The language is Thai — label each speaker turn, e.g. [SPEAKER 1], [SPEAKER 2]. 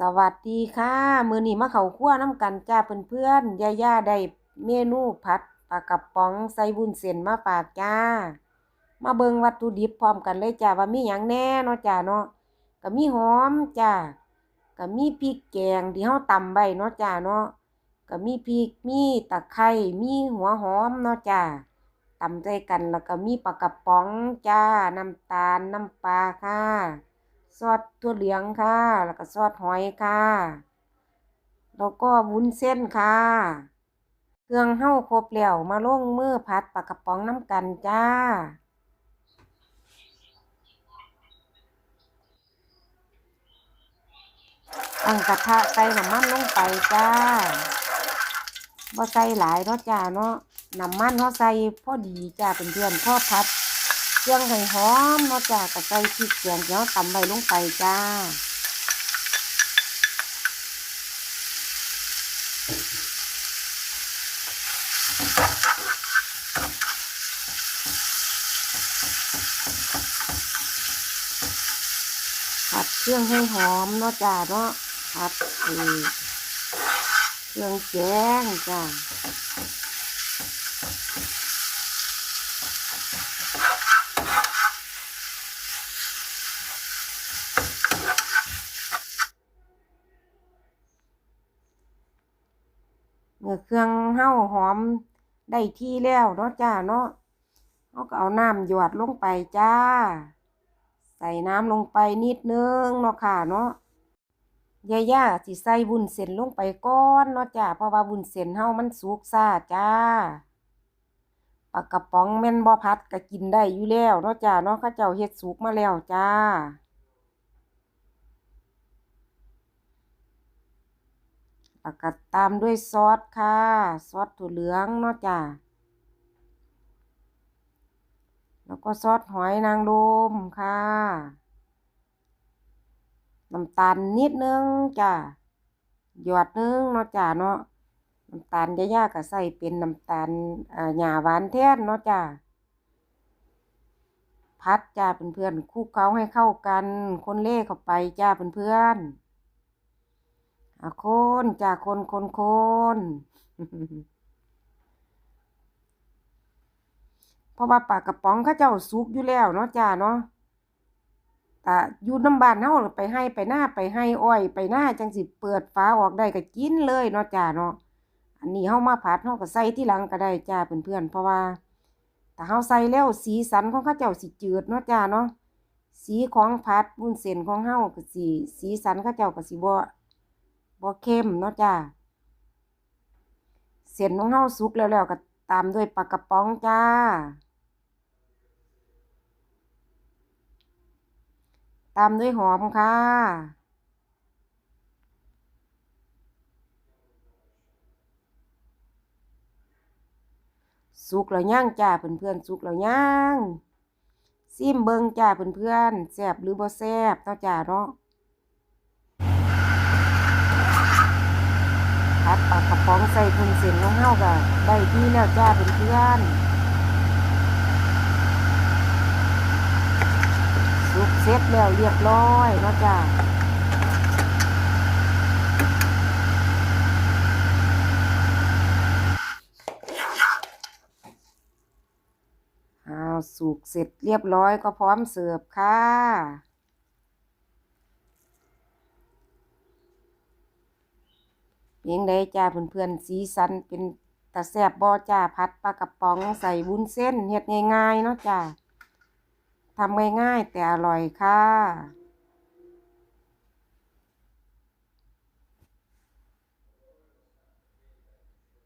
[SPEAKER 1] สวัสดีค่ะ มื้อนี้มาเขาครัวน้ำกันจ้าเพื่อนๆย่าๆได้เมนูผัดปลากระป๋องใส่วุ้นเส้นมาฝากจ้า มาเบิงวัตถุดิบพร้อมกันเลยจ้าว่ามีหยังแน่เนาะจ้าเนาะก็มีหอมจ้าก็มีพริกแกงที่เฮาตำไว้เนาะจ้าเนาะก็มีพริกมีตะไคร้มีหัวหอมเนาะจ้าตำใส่กันแล้วก็มีปลากระป๋องจ้าน้ำตาลน้ำปลาค่ะ ซอสถั่วเหลืองค่ะ แล้วก็ซอสหอยค่ะ แล้วก็วุ้นเส้นค่ะ เครื่องเฮาครบแล้วมาลงมือผัดปลากระป๋องน้ำกันจ้า ตั้งกระทะใส่น้ำมันลงไปจ้าบ่ใส่หลายเนาะจ้าเนาะน้ำมันเฮาใส่พอดีจ้าเป็นเพื่อนๆพอผัด ครื่องให้หอมเนาะจ้าก็ใส่พริกแกงที่เฮาตำไว้ลงไปจ้าผัดเครื่องให้หอมเนาะจ้าเนาะผัดเครื่องแกงจ้า เมื่อเครื่องเฮาหอมได้ที่แล้วเนาะจ้าเนาะเฮาก็เอาน้ำหยอดลงไปจ้า ใส่น้ำลงไปนิดนึงเนาะค่ะเนาะย่าๆสิใส่วุ้นเส้นลงไปก่อนเนาะจ้าเพราะว่าวุ้นเส้นเฮามันสุกซ่าจ้าปากกระป๋องแม่นบ่ผัดก็กินได้อยู่แล้วเนาะจ้าเนาะเขาเจ้าเฮ็ดสุกมาแล้วจ้า แล้วก็ตามด้วยซอสค่ะ ซอสถั่วเหลืองเนาะจ้าแล้วก็ซอสหอยนางรมค่ะ น้ำตาลนิดนึงจ้าหยอดนึงเนาะจ้าเนาะน้ำตาลย่าๆก็ใส่เป็นน้ำตาลอ่าหญ้าหวานแทนเนาะจ้าพัดจ้าเพื่อนๆคลุกเคล้าให้เข้ากัน คนเล่เข้าไปจ้าเพื่อนๆ คนจ้าคนคนคนเพราะว่าปลากระป๋องเขาเจ้าสุกอยู่แล้วเนาะจ้าเนาะแต่อยู่น้ำบานเฮาไปให้ไปหน้าไปให้อ้อยไปหน้าจังสิเปิดฝาออกได้ก็กินเลยเนาะจ้าเนาะอันนี้เฮามาผัดเฮาก็ใส่ที่หลังก็ได้จ้าเพื่อนๆเพราะว่าถ้าเฮาใส่แล้วสีสันของเขาเจ้าสิจืดเนาะจ้าเนาะสีของผัดวุ้นเส้นของเฮาก็สิสีสันเขาเจ้าก็สิบ่ บ่เข้มเนาะจ้าเส้นของเฮาสุกแล้วแล้วก็ตามด้วยปลากระป๋องจ้า ตามด้วยหอมค่ะ สุกแล้วย่างจ้าเพื่อนๆสุกแล้วย่างซิมเบิงจ้าเพื่อนๆแซ่บหรือบ่แซ่บเนาะจ้าเนาะ ผั ดปากระป๋องใส่พุนเส้นของเฮาก็ได้ที่แล้วจ้าเพื่อนสุกเสร็จแล้วเรียบร้อยเนาะจ้าอ้าวสุกเสร็จเรียบร้อยก็พร้อมเสิร์ฟค่ะ เพี ยงใดจ้าเพื่อนๆสีสันเป็นตะแซบบ่จ้าพัดปลากระป๋องใส่บุ้นเส้นเฮ็ดง่ายๆเนาะจ้าทำง่ายๆแต่อร่อยค่ะ